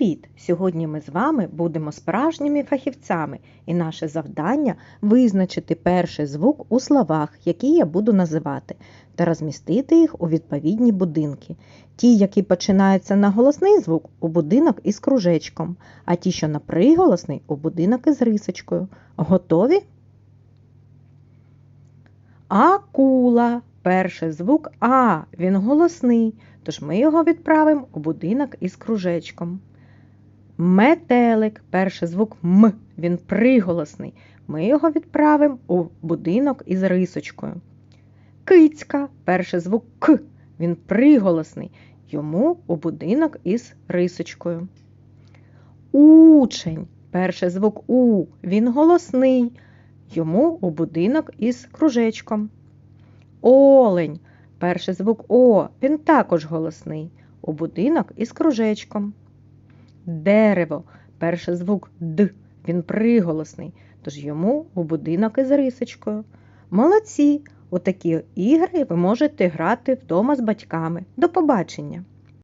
Привіт! Сьогодні ми з вами будемо справжніми фахівцями, і наше завдання визначити перший звук у словах, які я буду називати, та розмістити їх у відповідні будинки. Ті, які починаються на голосний звук, у будинок із кружечком, а ті, що на приголосний, у будинок із рисочкою. Готові? Акула. Перший звук А. Він голосний, тож ми його відправимо у будинок із кружечком. Метелик. Перший звук М. Він приголосний. Ми його відправимо у будинок із рисочкою. Кицька. Перший звук К. Він приголосний. Йому у будинок із рисочкою. Учень. Перший звук У. Він голосний. Йому у будинок із кружечком. Олень. Перший звук О. Він також голосний. У будинок із кружечком. Дерево. Перший звук Д. Він приголосний. Тож йому у будинок із рисочкою. Молодці! У такі ігри ви можете грати вдома з батьками. До побачення!